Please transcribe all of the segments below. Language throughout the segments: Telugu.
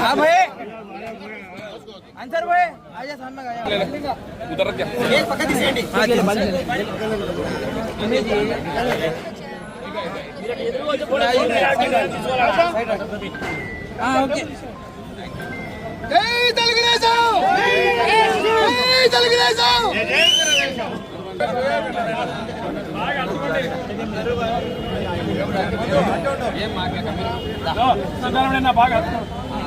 हाँ भाई। अंसर भाई आजा सामने आजा उधर रख एक पक्का दिस एंडी हाँ जी बंद हाँ ओके। जय दलगिरेशो जय दलगिरेशो जय दलगिरेशो बाग हाथ में।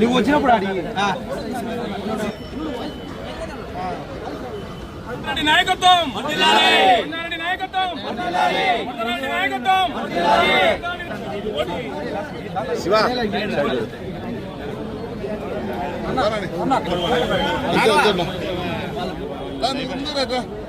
నువ్వు వచ్చినప్పుడు అడిగి నాయకత్వం నాయకత్వం నాయకత్వం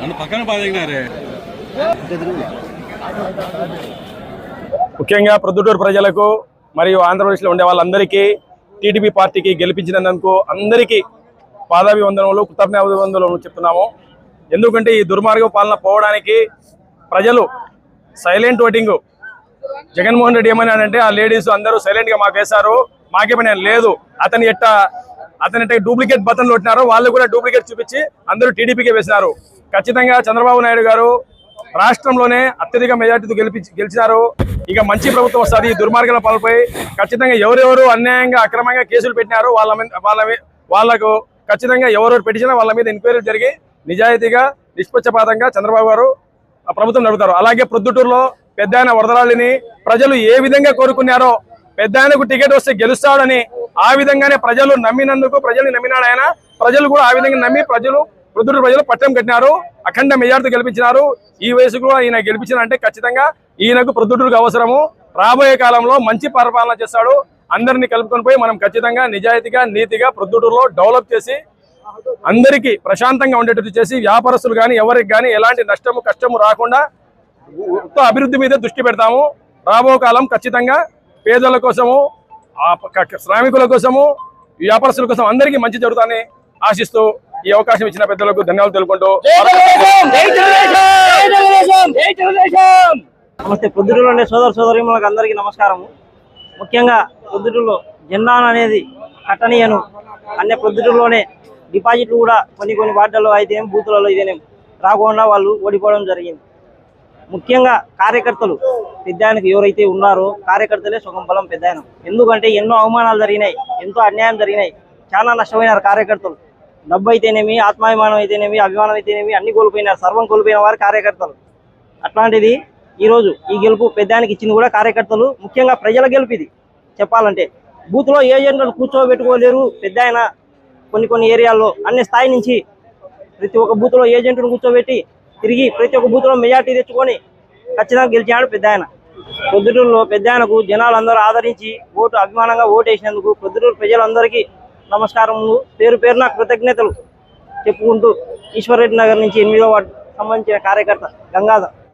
నన్ను పక్కన బాధినారే ముఖ్యంగా ప్రొద్దుటూరు ప్రజలకు మరియు ఆంధ్రప్రదేశ్లో ఉండే వాళ్ళందరికీ టీడీపీ పార్టీకి గెలిపించినందుకు అందరికీ పాదాభివందనములు కృతజ్ఞాభివందనలు చెప్తున్నాము. ఎందుకంటే ఈ దుర్మార్గ పాలన పోవడానికి ప్రజలు సైలెంట్ ఓటింగ్ జగన్మోహన్ రెడ్డి ఏమన్నాడంటే ఆ లేడీస్ అందరూ సైలెంట్గా మాకు వేశారు మాకే పని లేదు. అతని ఎట్ట అతని ఎట్ట డూప్లికేట్ బటన్లు కొట్టినారు వాళ్ళు కూడా డూప్లికేట్ చూపించి అందరూ టీడీపీకే వేసినారు. ఖచ్చితంగా చంద్రబాబు నాయుడు గారు రాష్ట్రంలోనే అత్యధిక మెజార్టీతో గెలిపి గెలిచినారు. ఇక మంచి ప్రభుత్వం వస్తుంది ఈ దుర్మార్గాల పాల్పై ఖచ్చితంగా ఎవరెవరు అన్యాయంగా అక్రమంగా కేసులు పెట్టినారు వాళ్ళ మీద వాళ్ళ మీ- వాళ్ళకు ఖచ్చితంగా ఎవరెవరు పెట్టినా వాళ్ళ మీద ఎంక్వైరీ జరిగి నిజాయితీగా నిష్పక్షపాతంగా చంద్రబాబు గారు ఆ ప్రభుత్వం నడుపుతారు. అలాగే ప్రొద్దుటూరులో పెద్ద ఆయన వరదరాళ్ళని ప్రజలు ఏ విధంగా కోరుకున్నారో పెద్ద ఆయనకు టికెట్ వస్తే గెలుస్తాడని ఆ విధంగానే ప్రజలు నమ్మినందుకు ప్రజల్ని నమ్మినాడు ఆయన. ప్రజలు కూడా ఆ విధంగా నమ్మి ప్రజలు వృద్ధుడు ప్రజలు పట్టం కట్టినారు అఖండ మెజార్టీ గెలిపించినారు. ఈ వయసు కూడా ఈయన గెలిపించినారంటే ఖచ్చితంగా ఈయనకు ప్రొద్దుటూరుకు అవసరము. రాబోయే కాలంలో మంచి పరిపాలన చేస్తాడు. అందరినీ కలుపుకొని పోయి మనం ఖచ్చితంగా నిజాయితీగా నీతిగా ప్రొద్దుటూరులో డెవలప్ చేసి అందరికీ ప్రశాంతంగా ఉండేటట్టు చేసి వ్యాపారస్తులు కానీ ఎవరికి కానీ ఎలాంటి నష్టము కష్టము రాకుండా మొత్తం అభివృద్ధి మీద దృష్టి పెడతాము రాబో కాలం ఖచ్చితంగా పేదల కోసము శ్రామికుల కోసము వ్యాపారస్తుల కోసం అందరికీ మంచి జరుగుతానని ఆశిస్తూ ఈ అవకాశం ఇచ్చిన పెద్దలకు ధన్యవాదాలు తెలుపుకుంటూ నమస్తే పొద్దుటూరులో ఉండే సోదర సోదరిములకు అందరికీ నమస్కారము ముఖ్యంగా పొద్దుటూరులో జెండాను అనేది కట్టనీయను అన్ని పొద్దుటూరులోనే డిపాజిట్లు కూడా కొన్ని కొన్ని వార్డల్లో అయితే బూతులలో ఇదేనేం రాకుండా వాళ్ళు ఓడిపోవడం జరిగింది ముఖ్యంగా కార్యకర్తలు పెద్దాయనకు ఎవరైతే ఉన్నారో కార్యకర్తలే సుఖం బలం పెద్దాయన. ఎందుకంటే ఎన్నో అవమానాలు జరిగినాయి ఎంతో అన్యాయం జరిగినాయి చాలా నష్టపోయినారు కార్యకర్తలు. డబ్బు అయితేనేమి ఆత్మాభిమానం అయితేనేమి అభిమానం అయితేనేమి అన్ని కోల్పోయినారు సర్వం కోల్పోయిన వారు కార్యకర్తలు. అట్లాంటిది ఈరోజు ఈ గెలుపు పెద్దానికి ఇచ్చింది కూడా కార్యకర్తలు ముఖ్యంగా ప్రజల గెలుపు ఇది. చెప్పాలంటే బూత్లో ఏజెంట్లు కూర్చోబెట్టుకోలేరు పెద్ద ఆయన కొన్ని కొన్ని ఏరియాల్లో అన్ని స్థాయి నుంచి ప్రతి ఒక్క బూత్లో ఏజెంట్ను కూర్చోబెట్టి తిరిగి ప్రతి ఒక్క బూత్లో మెజార్టీ తెచ్చుకొని ఖచ్చితంగా గెలిచాడు పెద్ద ఆయన పొద్దుటూరులో పెద్ద ఆయనకు జనాలందరూ ఆదరించి ఓటు అభిమానంగా ఓటేసినందుకు పొద్దుటూరు ప్రజలందరికీ నమస్కారములు. పేరు పేరున కృతజ్ఞతలు చెప్పుకుంటూ ఈశ్వరరెడ్డి నగర్ నుంచి ఎనిమిదో వార్డు సంబంధించిన కార్యకర్త గంగాధర్.